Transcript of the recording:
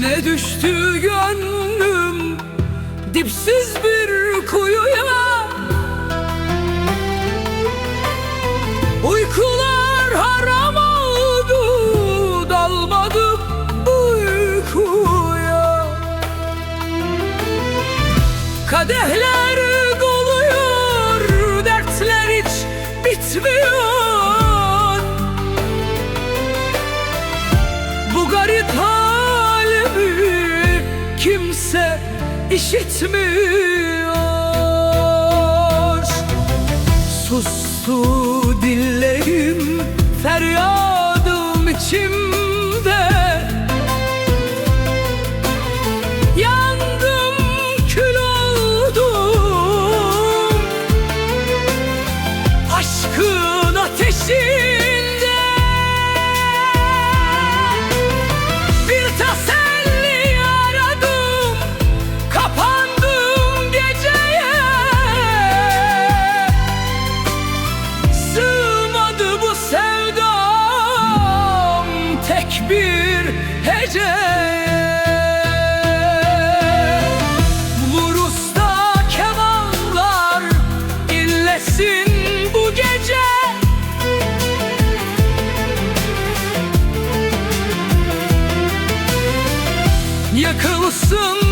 Dibine düştü gönlüm Dipsiz bir kuyuya. Uykular haram oldu Dalmadım uykuya. Kadehler doluyor Dertler hiç bitmiyor. İşitmiyor. Sustu Yakılsın